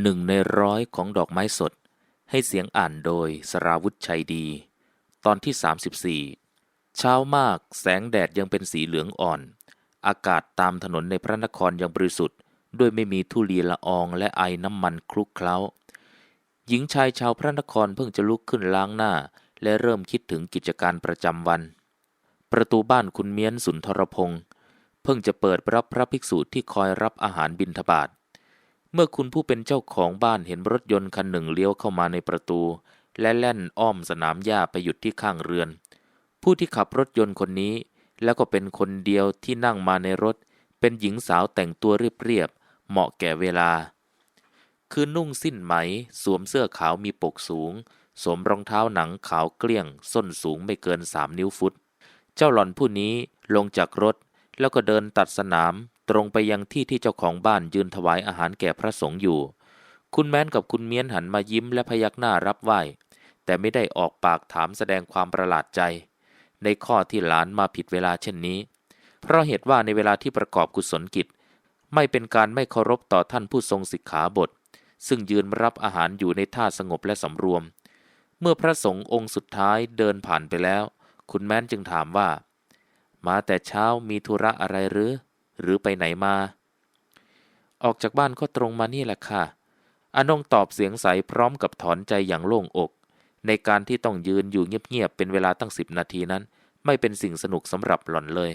หนึ่งในร้อยของดอกไม้สด ให้เสียงอ่านโดยสราวุธชัยดี ตอนที่ 34 เช้ามากแสงแดดยังเป็นสีเหลืองอ่อน อากาศตามถนนในพระนครยังบริสุทธิ์ ด้วยไม่มีทุลีละอองและไอน้ำมันคลุกเคล้า หญิงชายชาวพระนครเพิ่งจะลุกขึ้นล้างหน้า และเริ่มคิดถึงกิจการประจำวัน ประตูบ้านคุณเมียนสุนทรพงศ์เพิ่งจะเปิดรับพระภิกษุที่คอยรับอาหารบิณฑบาต เมื่อคุณผู้เป็นเจ้าของบ้านเห็นรถยนต์คันหนึ่งเลี้ยวเข้ามาในประตู และแล่นอ้อมสนามหญ้าไปหยุดที่ข้างเรือน ผู้ที่ขับรถยนต์คนนี้ แล้วก็เป็นคนเดียวที่นั่งมาในรถ เป็นหญิงสาวแต่งตัวเรียบๆเหมาะแก่เวลา คือนุ่งสิ้นไหม สวมเสื้อขาวมีปกสูง สวมรองเท้าหนังขาวเกลี้ยง ส้นสูงไม่เกินสามนิ้วฟุต เจ้าหล่อนผู้นี้ลงจากรถแล้วก็เดินตัดสนาม ตรงไปยังที่ที่เจ้าของบ้านยืนถวายอาหารแก่พระสงฆ์อยู่ คุณแม้นกับคุณเมียนหันมายิ้มและพยักหน้ารับไหว้แต่ไม่ได้ออกปากถามแสดงความประหลาดใจ ในข้อที่หลานมาผิดเวลาเช่นนี้ เพราะเหตุว่าในเวลาที่ประกอบกุศลกิจ ไม่เป็นการไม่เคารพต่อท่านผู้ทรงสิกขาบท ซึ่งยืนรับอาหารอยู่ในท่าสงบและสำรวม เมื่อพระสงฆ์องค์สุดท้ายเดินผ่านไปแล้ว คุณแม้นจึงถามว่า มาแต่เช้ามีธุระอะไรหรือ หรือไปไหนมา ออกจากบ้านก็ตรงมานี่แหละค่ะ อนงตอบเสียงใสพร้อมกับถอนใจอย่างโล่งอก ในการที่ต้องยืนอยู่เงียบๆเป็นเวลาตั้งสิบนาทีนั้น ไม่เป็นสิ่งสนุกสำหรับหล่อนเลย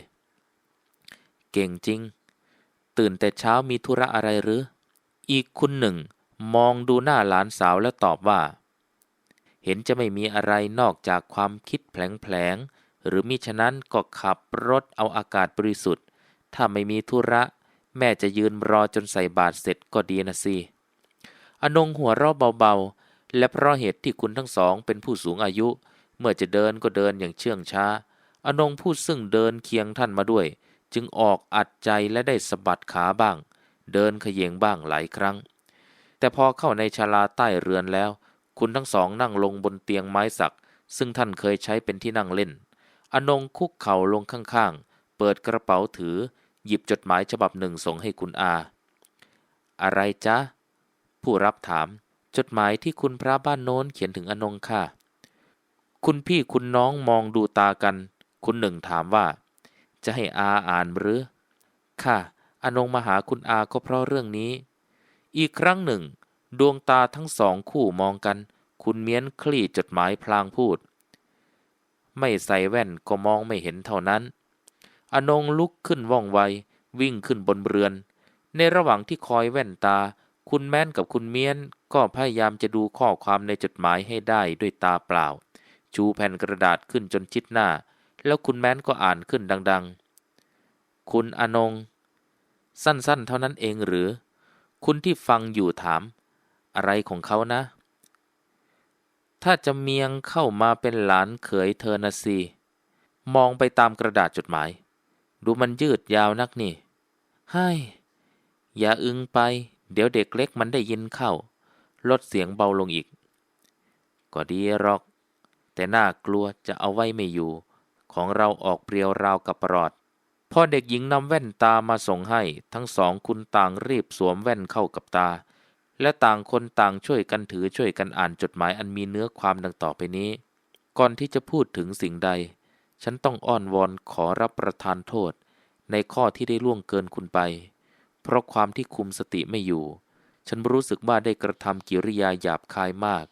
เก่งจริง ตื่นแต่เช้ามีธุระอะไรหรือ อีกคุณหนึ่ง มองดูหน้าหลานสาวแล้วตอบว่า เห็นจะไม่มีอะไรนอกจากความคิดแผลงๆหรือมิฉะนั้นก็ขับรถเอาอากาศบริสุทธิ์ ถ้าไม่มีธุระ แม่จะยืนรอจนใส่บาตรเสร็จก็ดีนะสิ อนงหัวเราะเบาๆ และเพราะเหตุที่คุณทั้งสองเป็นผู้สูงอายุ เมื่อจะเดินก็เดินอย่างเชื่องช้า อนงพูดซึ่งเดินเคียงท่านมาด้วย จึงออกอัดใจและได้สะบัดขาบ้าง เดินขยเยงบ้างหลายครั้ง แต่พอเข้าในชาลาใต้เรือนแล้ว คุณทั้งสองนั่งลงบนเตียงไม้สัก ซึ่งท่านเคยใช้เป็นที่นั่งเล่น อนงคุกเข่าลงข้างๆเปิดกระเป๋าถือ หยิบจดหมายฉบับหนึ่งส่งให้คุณอา อะไรจ๊ะ ผู้รับถาม จดหมายที่คุณพระบ้านโน้นเขียนถึงอนงค่ะ คุณพี่คุณน้องมองดูตากัน คุณหนึ่งถามว่า จะให้อาอ่านหรือ ค่ะ อนงมาหาคุณอาก็เพราะเรื่องนี้ อีกครั้งหนึ่ง ดวงตาทั้งสองคู่มองกัน คุณเมียนคลี่จดหมายพลางพูด ไม่ใส่แว่นก็มองไม่เห็นเท่านั้น อนงลุกขึ้นว่องไว วิ่งขึ้นบนเรือน ในระหว่างที่คอยแว่นตา คุณแม้นกับคุณเมียน ก็พยายามจะดูข้อความในจดหมายให้ได้ด้วยตาเปล่า ชูแผ่นกระดาษขึ้นจนชิดหน้า แล้วคุณแม้นก็อ่านขึ้นดัง ๆ คุณอนง สั้นๆ เท่านั้นเองหรือ คุณที่ฟังอยู่ถาม อะไรของเขานะ ถ้าจะเมียงเข้ามาเป็นหลานเขยเธอนะสิมองไปตามกระดาษจดหมาย ดูมันยืดยาวนักนี่ให้อย่าอึงไป เดี๋ยวเด็กเล็กมันได้ยินเข้า ลดเสียงเบาลงอีก ก็ดีหรอก แต่น่ากลัวจะเอาไว้ไม่อยู่ ของเราออกเปรียวราวกับปลอดพอเด็กหญิงนำแว่นตามาส่งให้ ทั้งสองคุณต่างรีบสวมแว่นเข้ากับตา และต่างคนต่างช่วยกันถือช่วยกันอ่านจดหมายอันมีเนื้อความดังต่อไปนี้ ก่อนที่จะพูดถึงสิ่งใด ฉันต้องอ้อนวอนขอรับประทานโทษ ในข้อที่ได้ล่วงเกินคุณไป เพราะความที่คุมสติไม่อยู่ ฉันรู้สึกว่าได้กระทำกิริยาหยาบคายมาก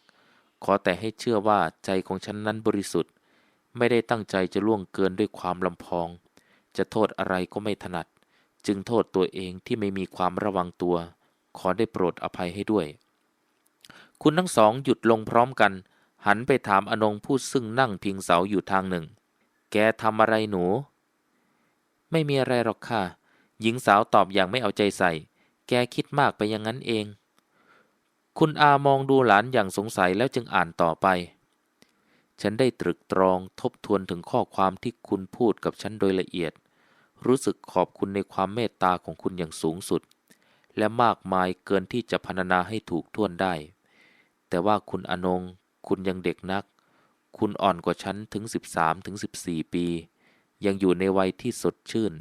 ขอแต่ให้เชื่อว่าใจของฉันนั้นบริสุทธิ์ ไม่ได้ตั้งใจจะล่วงเกินด้วยความลำพอง จะโทษอะไรก็ไม่ถนัด จึงโทษตัวเองที่ไม่มีความระวังตัว ขอได้โปรดอภัยให้ด้วย คุณทั้งสองหยุดลงพร้อมกัน หันไปถามอนงผู้ซึ่งนั่งพิงเสาอยู่ทางหนึ่ง แกทำอะไรหนู ไม่มีอะไรหรอกค่ะ หญิงสาวตอบอย่างไม่เอาใจใส่ แกคิดมากไปอย่างนั้นเอง คุณอามองดูหลานอย่างสงสัยแล้วจึงอ่านต่อไป ฉันได้ตรึกตรองทบทวนถึงข้อความที่คุณพูดกับฉันโดยละเอียด รู้สึกขอบคุณในความเมตตาของคุณอย่างสูงสุด และมากมายเกินที่จะพรรณนาให้ถูกท่วนได้ แต่ว่าคุณอนง คุณยังเด็กนัก คุณอ่อนกว่าฉันถึง 13ถึง14 ปี ยังอยู่ในวัยที่สดชื่น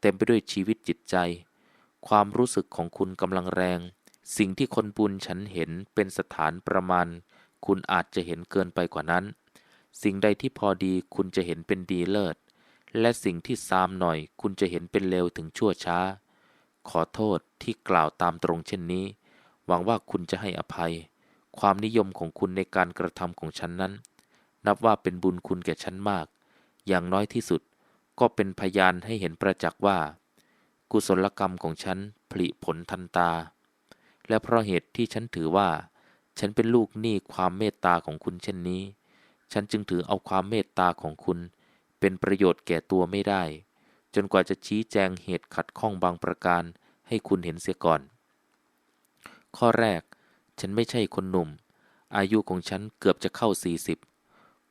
เต็มไปด้วยชีวิตจิตใจ ความรู้สึกของคุณกำลังแรง สิ่งที่คนบุญฉันเห็นเป็นสถานประมาณ คุณอาจจะเห็นเกินไปกว่านั้น สิ่งใดที่พอดีคุณจะเห็นเป็นดีเลิศ และสิ่งที่ซามหน่อยคุณจะเห็นเป็นเลวถึงชั่วช้า ขอโทษที่กล่าวตามตรงเช่นนี้ หวังว่าคุณจะให้อภัย ความนิยมของคุณในการกระทำของฉันนั้น นับว่าเป็นบุญคุณแก่ฉันมาก อย่างน้อยที่สุดก็เป็นพยานให้เห็นประจักษ์ว่า กุศลกรรมของฉันผลิผลทันตา และเพราะเหตุที่ฉันถือว่า ฉันเป็นลูกหนี้ความเมตตาของคุณเช่นนี้ ฉันจึงถือเอาความเมตตาของคุณ เป็นประโยชน์แก่ตัวไม่ได้ จนกว่าจะชี้แจงเหตุขัดข้องบางประการให้คุณเห็นเสียก่อน ข้อแรก ฉันไม่ใช่คนหนุ่ม อายุของฉันเกือบจะเข้าสี่สิบ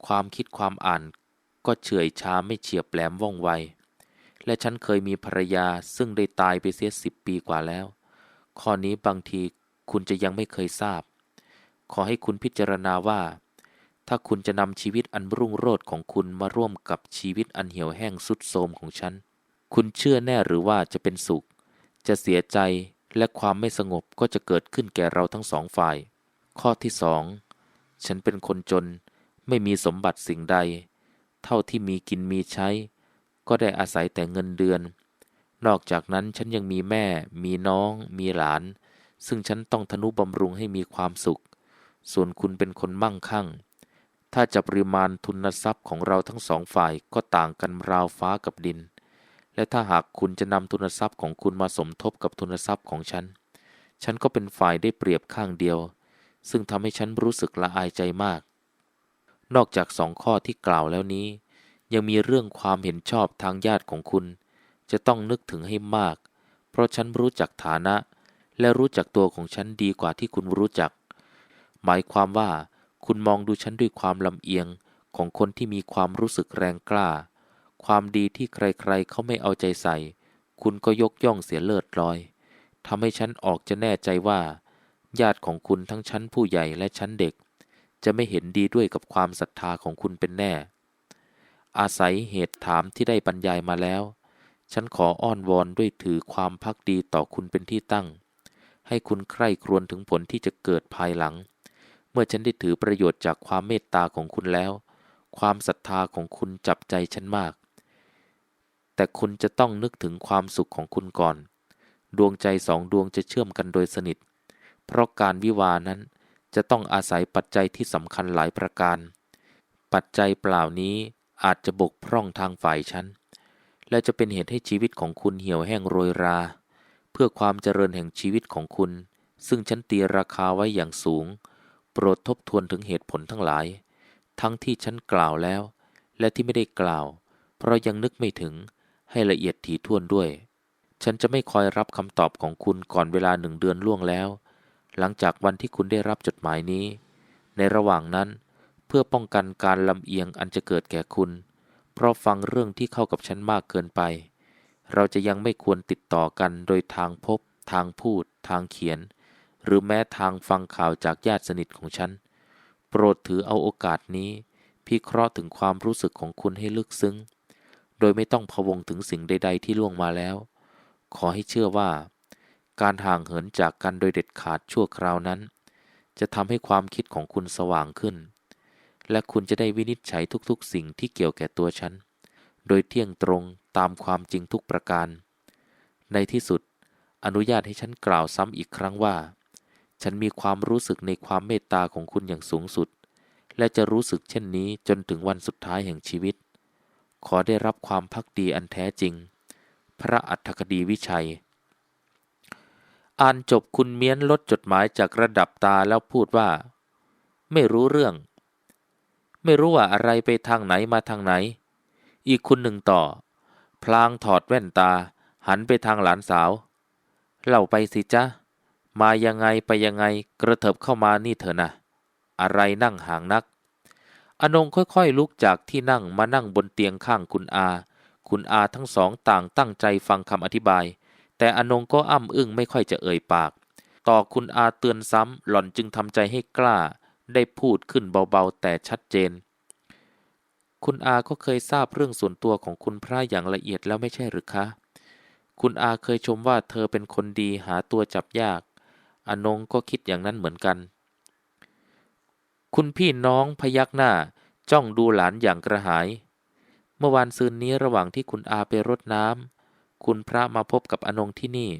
ความคิดความอ่านก็เฉื่อยช้าไม่เฉียบแหลมว่องไว และฉันเคยมีภรรยาซึ่งได้ตายไปเสียสิบปีกว่าแล้ว ข้อนี้บางทีคุณจะยังไม่เคยทราบ ขอให้คุณพิจารณาว่า ถ้าคุณจะนำชีวิตอันรุ่งโรจน์ของคุณมาร่วมกับชีวิตอันเหี่ยวแห้งสุดโทรมของฉัน คุณเชื่อแน่หรือว่าจะเป็นสุข จะเสียใจและความไม่สงบก็จะเกิดขึ้นแก่เราทั้งสองฝ่าย ข้อที่สอง ฉันเป็นคนจน ไม่มีสมบัติสิ่งใด เท่าที่มีกินมีใช้ ก็ได้อาศัยแต่เงินเดือน นอกจากนั้นฉันยังมีแม่ มีน้อง มีหลาน ซึ่งฉันต้องทนุบำรุงให้มีความสุข ส่วนคุณเป็นคนมั่งคั่ง ถ้าจะปริมาณทุนทรัพย์ของเราทั้งสองฝ่ายก็ต่างกันราวฟ้ากับดิน และถ้าหากคุณจะนำทุนทรัพย์ของคุณมาสมทบกับทุนทรัพย์ของฉัน ฉันก็เป็นฝ่ายได้เปรียบข้างเดียว ซึ่งทำให้ฉันรู้สึกละอายใจมาก นอกจากสองข้อที่กล่าวแล้วนี้ ยังมีเรื่องความเห็นชอบทางญาติของคุณ จะต้องนึกถึงให้มาก เพราะฉันรู้จักฐานะ และรู้จักตัวของฉันดีกว่าที่คุณรู้จัก หมายความว่า คุณมองดูฉันด้วยความลำเอียงของคนที่มีความรู้สึกแรงกล้า ความดีที่ใครๆเขาไม่เอาใจใส่ คุณก็ยกย่องเสียเลิศลอยทำให้ฉันออกจะแน่ใจว่า ญาติของคุณทั้งชั้นผู้ใหญ่และชั้นเด็ก จะไม่เห็นดีด้วยกับความศรัทธาของคุณเป็นแน่ อาศัยเหตุถามที่ได้บรรยายมาแล้ว ฉันขออ้อนวอนด้วยถือความพักดีต่อคุณเป็นที่ตั้ง ให้คุณใคร่ครวญถึงผลที่จะเกิดภายหลัง เมื่อฉันได้ถือประโยชน์จากความเมตตาของคุณแล้ว ความศรัทธาของคุณจับใจฉันมาก แต่คุณจะต้องนึกถึงความสุขของคุณก่อน ดวงใจสองดวงจะเชื่อมกันโดยสนิท เพราะการวิวานั้น จะต้องอาศัยปัจจัยที่สำคัญหลายประการ ปัจจัยเปล่านี้อาจจะบกพร่องทางฝ่ายฉัน และจะเป็นเหตุให้ชีวิตของคุณเหี่ยวแห้งโรยรา เพื่อความเจริญแห่งชีวิตของคุณ ซึ่งฉันตีราคาไว้อย่างสูง โปรดทบทวนถึงเหตุผลทั้งหลาย ทั้งที่ฉันกล่าวแล้ว และที่ไม่ได้กล่าว เพราะยังนึกไม่ถึงให้ละเอียดถี่ถ้วนด้วย ฉันจะไม่คอยรับคำตอบของคุณก่อนเวลาหนึ่งเดือนล่วงแล้ว หลังจากวันที่คุณได้รับจดหมายนี้ ในระหว่างนั้นเพื่อป้องกันการลำเอียงอันจะเกิดแก่คุณ เพราะฟังเรื่องที่เข้ากับฉันมากเกินไป เราจะยังไม่ควรติดต่อกันโดยทางพบ ทางพูด ทางเขียน หรือแม้ทางฟังข่าวจากญาติสนิทของฉัน โปรดถือเอาโอกาสนี้ พิเคราะห์ถึงความรู้สึกของคุณให้ลึกซึ้ง โดยไม่ต้องพะวงถึงสิ่งใด ๆ ที่ล่วงมาแล้ว ขอให้เชื่อว่า การห่างเหินจากกันโดยเด็ดขาดชั่วคราวนั้น จะทำให้ความคิดของคุณสว่างขึ้น และคุณจะได้วินิจฉัยทุกๆ สิ่งที่เกี่ยวแก่ตัวฉัน โดยเที่ยงตรงตามความจริงทุกประการ ในที่สุด อนุญาตให้ฉันกล่าวซ้ำอีกครั้งว่า ฉันมีความรู้สึกในความเมตตาของคุณอย่างสูงสุด และจะรู้สึกเช่นนี้จนถึงวันสุดท้ายแห่งชีวิต ขอได้รับความพักดีอันแท้จริง พระอัฏฐคดีวิชัย อ่านจบคุณเมียนลดจดหมายจากระดับตาแล้วพูดว่า ไม่รู้เรื่อง ไม่รู้ว่าอะไรไปทางไหนมาทางไหน อีกคุณหนึ่งต่อ พลางถอดแว่นตา หันไปทางหลานสาว เล่าไปสิจ๊ะมายังไงไปยังไงกระเถิบเข้ามานี่เถอะนะอะไรนั่งห่างนัก อนงค่อยๆลุกจากที่นั่งมานั่งบนเตียงข้างคุณอา คุณอาทั้งสองต่างตั้งใจฟังคำอธิบาย แต่อนงก็อ้ำอึ้งไม่ค่อยจะเอ่ยปาก ต่อคุณอาเตือนซ้ำหล่อนจึงทำใจให้กล้า ได้พูดขึ้นเบาๆแต่ชัดเจน คุณอาก็เคยทราบเรื่องส่วนตัวของคุณพระอย่างละเอียดแล้วไม่ใช่หรือคะ คุณอาเคยชมว่าเธอเป็นคนดีหาตัวจับยาก อนงก็คิดอย่างนั้นเหมือนกัน คุณพี่น้องพยักหน้าจ้องดูหลานอย่างกระหาย เมื่อวานซืนนี้ระหว่างที่คุณอาไปรดน้ำ คุณพระมาพบกับอนงที่นี่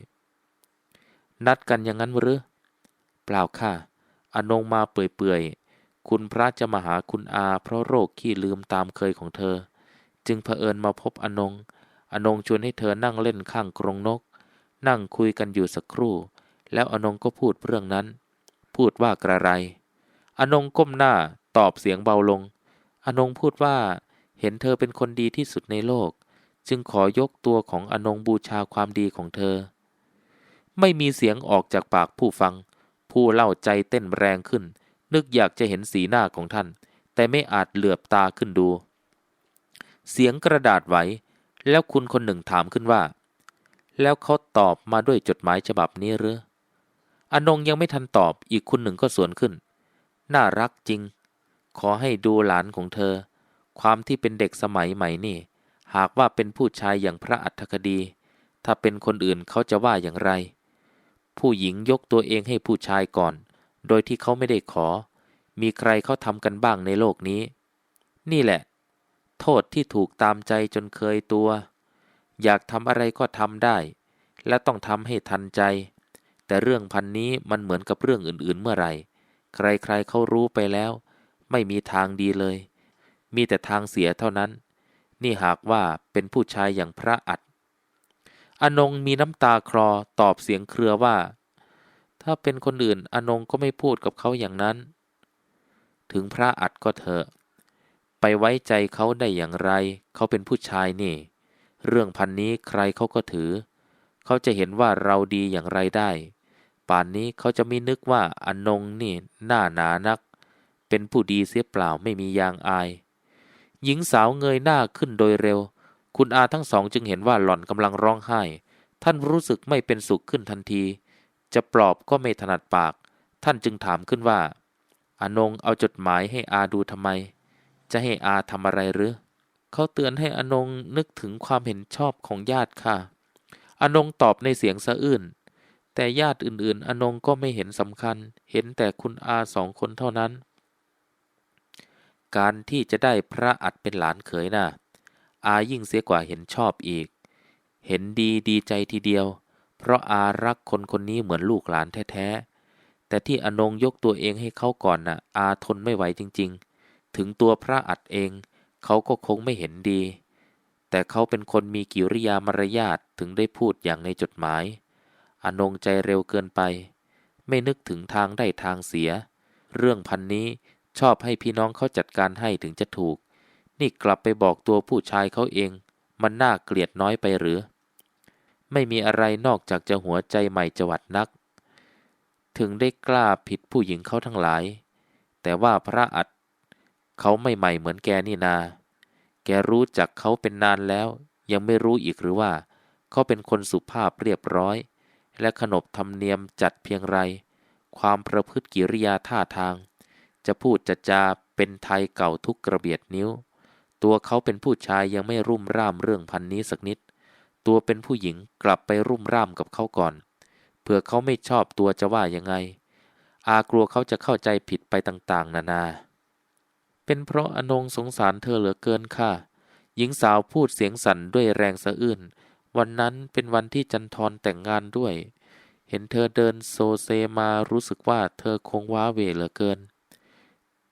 นัดกันอย่างนั้นหรือ เปล่าค่ะ อนงมาเปื่อยๆ คุณพระจะมาหาคุณอาเพราะโรคขี้ลืมตามเคยของเธอ จึงเผอิญมาพบอนง อนงชวนให้เธอนั่งเล่นข้างกรงนก นั่งคุยกันอยู่สักครู่ แล้วอนงก็พูดเรื่องนั้น พูดว่ากระไร อนงก้มหน้าตอบเสียงเบาลง อนงพูดว่า เห็นเธอเป็นคนดีที่สุดในโลก จึงขอยกตัวของอนงบูชาความดีของเธอ ไม่มีเสียงออกจากปากผู้ฟัง ผู้เล่าใจเต้นแรงขึ้น นึกอยากจะเห็นสีหน้าของท่าน แต่ไม่อาจเหลือบตาขึ้นดู เสียงกระดาษไหว แล้วคุณคนหนึ่งถามขึ้นว่า แล้วเขาตอบมาด้วยจดหมายฉบับนี้หรืออนงยังไม่ทันตอบอีกคุณหนึ่งก็สวนขึ้น น่ารักจริง ขอให้ดูหลานของเธอ ความที่เป็นเด็กสมัยใหม่นี่ หากว่าเป็นผู้ชายอย่างพระอัฏฐคดี ถ้าเป็นคนอื่นเขาจะว่าอย่างไร ผู้หญิงยกตัวเองให้ผู้ชายก่อน โดยที่เขาไม่ได้ขอ มีใครเขาทำกันบ้างในโลกนี้ นี่แหละ โทษที่ถูกตามใจจนเคยตัว อยากทำอะไรก็ทำได้ และต้องทำให้ทันใจ แต่เรื่องพันนี้มันเหมือนกับเรื่องอื่นๆเมื่อไหร่ ใครๆเขารู้ไปแล้ว ไม่มีทางดีเลย มีแต่ทางเสียเท่านั้น นี่หากว่าเป็นผู้ชายอย่างพระอัดอนงมีน้ำตาคลอตอบเสียงเครือว่า ถ้าเป็นคนอื่นอนงก็ไม่พูดกับเขาอย่างนั้น ถึงพระอัดก็เถอะ ไปไว้ใจเขาได้อย่างไร เขาเป็นผู้ชายนี่ เรื่องพันนี้ใครเขาก็ถือ เขาจะเห็นว่าเราดีอย่างไรได้ ป่านนี้เขาจะไม่นึกว่าอนงนี่หน้าหนานัก เป็นผู้ดีเสียเปล่าไม่มียางอาย หญิงสาวเงยหน้าขึ้นโดยเร็ว คุณอาทั้งสองจึงเห็นว่าหล่อนกำลังร้องไห้ ท่านรู้สึกไม่เป็นสุขขึ้นทันที จะปลอบก็ไม่ถนัดปาก ท่านจึงถามขึ้นว่า อนงเอาจดหมายให้อาดูทำไม จะให้อาทำอะไรหรือ เขาเตือนให้อนงนึกถึงความเห็นชอบของญาติค่ะ อนงตอบในเสียงสะอื้น แต่ญาติอื่นๆ อนงก็ไม่เห็นสำคัญ เห็นแต่คุณอาสองคนเท่านั้น การที่จะได้พระอัดเป็นหลานเขยน่ะ อายิ่งเสียกว่าเห็นชอบอีก เห็นดีดีใจทีเดียว เพราะอารักคนคนนี้เหมือนลูกหลานแท้ๆ แต่ที่อนงยกตัวเองให้เขาก่อนน่ะ อาทนไม่ไหวจริงๆ ถึงตัวพระอัดเอง เขาก็คงไม่เห็นดี แต่เขาเป็นคนมีกิริยามารยาทถึงได้พูดอย่างในจดหมาย อนงใจเร็วเกินไป ไม่นึกถึงทางได้ทางเสีย เรื่องพันนี้ ชอบให้พี่น้องเขาจัดการให้ถึงจะถูก นี่กลับไปบอกตัวผู้ชายเขาเอง มันน่าเกลียดน้อยไปหรือ ไม่มีอะไรนอกจากจะหัวใจใหม่จวัดนัก ถึงได้กล้าผิดผู้หญิงเขาทั้งหลาย แต่ว่าพระอัดเขาไม่ใหม่เหมือนแกนี่นา แกรู้จักเขาเป็นนานแล้ว ยังไม่รู้อีกหรือว่า เขาเป็นคนสุภาพเรียบร้อย และขนบธรรมเนียมจัดเพียงไร ความประพฤติกิริยาท่าทาง จะพูดจะจาเป็นไทยเก่าทุกกระเบียดนิ้ว ตัวเขาเป็นผู้ชายยังไม่รุ่มร่ามเรื่องพันนี้สักนิด ตัวเป็นผู้หญิงกลับไปรุ่มร่ามกับเขาก่อน เผื่อเขาไม่ชอบตัวจะว่ายังไง อากลัวเขาจะเข้าใจผิดไปต่างๆ นานา เป็นเพราะอนงสงสารเธอเหลือเกินค่ะ หญิงสาวพูดเสียงสั่นด้วยแรงสะอื้น วันนั้นเป็นวันที่จันทรแต่งงานด้วย เห็นเธอเดินโซเซมารู้สึกว่าเธอคงว้าเวเหลือเกิน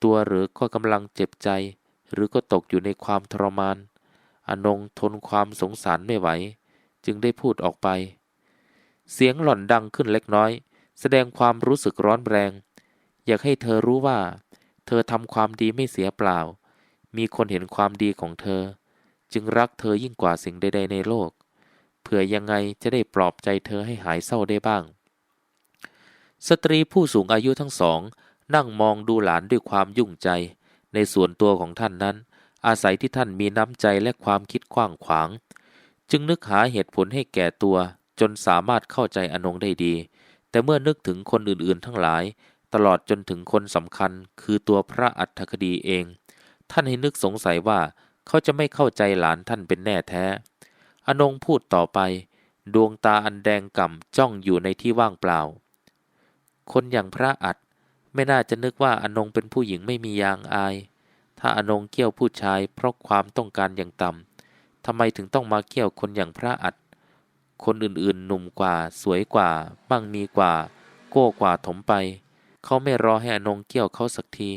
ตัวหรือก็กำลังเจ็บใจ หรือก็ตกอยู่ในความทรมาน อนงทนความสงสารไม่ไหว จึงได้พูดออกไป เสียงหล่อนดังขึ้นเล็กน้อย แสดงความรู้สึกร้อนแรง อยากให้เธอรู้ว่า เธอทำความดีไม่เสียเปล่า มีคนเห็นความดีของเธอ จึงรักเธอยิ่งกว่าสิ่งใด ๆ ในโลกเผื่อยังไงจะได้ปลอบใจเธอให้หายเศร้าได้บ้าง สตรีผู้สูงอายุทั้งสอง นั่งมองดูหลานด้วยความยุ่งใจ ในส่วนตัวของท่านนั้น อาศัยที่ท่านมีน้ำใจและความคิดกว้างขวาง จึงนึกหาเหตุผลให้แก่ตัว จนสามารถเข้าใจอนงได้ดี แต่เมื่อนึกถึงคนอื่นๆ ทั้งหลาย ตลอดจนถึงคนสำคัญ คือตัวพระอัฏฐคดีเอง ท่านให้นึกสงสัยว่าเขาจะไม่เข้าใจหลานท่านเป็นแน่แท้ อนงพูดต่อไป ดวงตาอันแดงก่ำจ้องอยู่ในที่ว่างเปล่า คนอย่างพระอัด ไม่น่าจะนึกว่าอนงเป็นผู้หญิงไม่มียางอาย ถ้าอนงเกี่ยวผู้ชายเพราะความต้องการอย่างต่ำทำไมถึงต้องมาเกี่ยวคนอย่างพระอัด คนอื่นๆ หนุ่มกว่า สวยกว่ามั่งมีกว่า โก้กว่าถมไป เขาไม่รอให้อนงเกี่ยวเขาสักที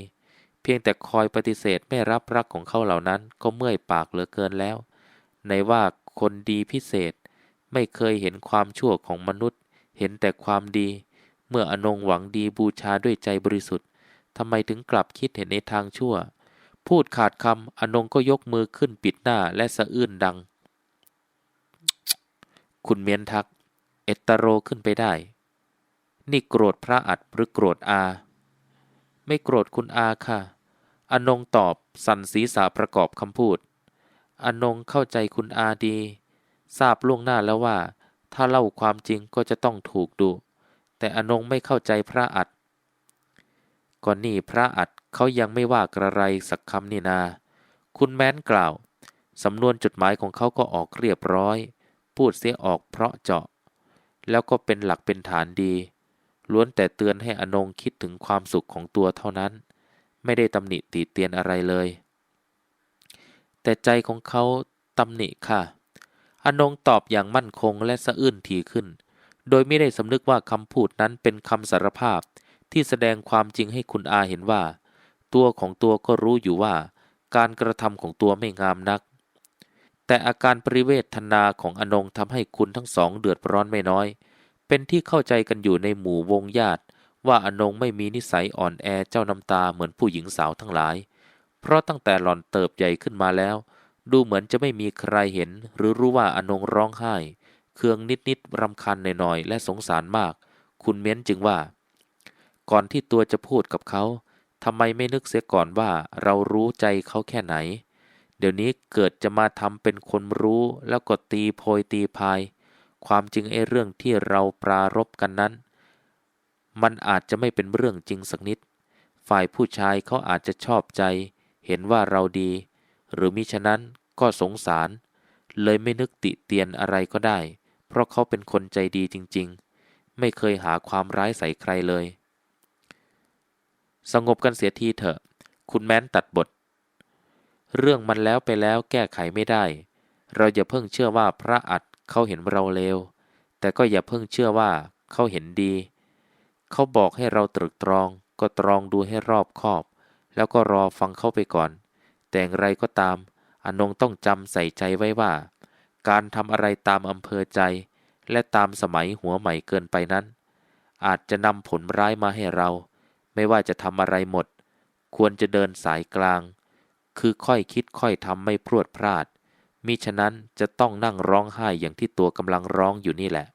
เพียงแต่คอยปฏิเสธไม่รับรักของเขาเหล่านั้น ก็เมื่อยปากเหลือเกินแล้ว ในว่าคนดีพิเศษ ไม่เคยเห็นความชั่วของมนุษย์ เห็นแต่ความดี เมื่ออนงหวังดีบูชาด้วยใจบริสุทธิ์ทำไมถึงกลับคิดเห็นในทางชั่ว พูดขาดคำอนงก็ยกมือขึ้นปิดหน้าและสะอื้นดัง คุณเมียนทัก เอตโรขึ้นไปได้ นี่โกรธพระอัดหรือโกรธอา ไม่โกรธคุณอาค่ะอนงตอบสันศีษาประกอบคำพูดอนงเข้าใจคุณอาดี ทราบล่วงหน้าแล้วว่า ถ้าเล่าความจริงก็จะต้องถูกดู แต่อนงไม่เข้าใจพระอัดก่อนนี่พระอัดเขายังไม่ว่ากระไรสักคำนี่นา คุณแม้นกล่าว สำนวนจดหมายของเขาก็ออกเรียบร้อย พูดเสียออกเพราะเจาะ แล้วก็เป็นหลักเป็นฐานดี ล้วนแต่เตือนให้อนงคิดถึงความสุขของตัวเท่านั้น ไม่ได้ตำหนิตีเตียนอะไรเลย แต่ใจของเขาตำหนิค่ะ อนงตอบอย่างมั่นคงและสะอื้นทีขึ้น โดยไม่ได้สำนึกว่าคำพูดนั้นเป็นคำสารภาพ ที่แสดงความจริงให้คุณอาเห็นว่า ตัวของตัวก็รู้อยู่ว่า การกระทำของตัวไม่งามนัก แต่อาการปริเวทธนาของอนงทำให้คุณทั้งสองเดือดร้อนไม่น้อย เป็นที่เข้าใจกันอยู่ในหมู่วงญาติ ว่าอนงไม่มีนิสัยอ่อนแอเจ้าน้ำตาเหมือนผู้หญิงสาวทั้งหลาย เพราะตั้งแต่หล่อนเติบใหญ่ขึ้นมาแล้ว ดูเหมือนจะไม่มีใครเห็น หรือรู้ว่าอนงร้องไห้ เครื่องนิดนิดรำคัญหน่อยๆและสงสารมาก คุณเม้นจึงว่า ก่อนที่ตัวจะพูดกับเขาทำไมไม่นึกเสียก่อนว่าเรารู้ใจเขาแค่ไหน เดี๋ยวนี้เกิดจะมาทำเป็นคนรู้แล้วก็ตีโพยตีพาย ความจริงไอ้เรื่องที่เราปรารบกันนั้น มันอาจจะไม่เป็นเรื่องจริงสักนิด ฝ่ายผู้ชายเขาอาจจะชอบใจ เห็นว่าเราดี หรือมิฉะนั้นก็สงสาร เลยไม่นึกติเตียนอะไรก็ได้ เพราะเขาเป็นคนใจดีจริงๆ ไม่เคยหาความร้ายใส่ใครเลย สงบกันเสียทีเถอะ คุณแม้นตัดบท เรื่องมันแล้วไปแล้วแก้ไขไม่ได้ เราอย่าเพิ่งเชื่อว่าพระอัดเขาเห็นเราเลว แต่ก็อย่าเพิ่งเชื่อว่าเขาเห็นดี เขาบอกให้เราตรึกตรอง ก็ตรองดูให้รอบคอบ แล้วก็รอฟังเขาไปก่อน แต่อย่างไรก็ตาม อนงต้องจำใส่ใจไว้ว่า การทำอะไรตามอำเภอใจ และตามสมัยหัวใหม่เกินไปนั้น อาจจะนำผลร้ายมาให้เรา ไม่ว่าจะทำอะไรหมด ควรจะเดินสายกลาง คือค่อยคิดค่อยทำไม่พรวดพลาดมิฉะนั้นจะต้องนั่งร้องไห้อย่างที่ตัวกำลังร้องอยู่นี่แหละ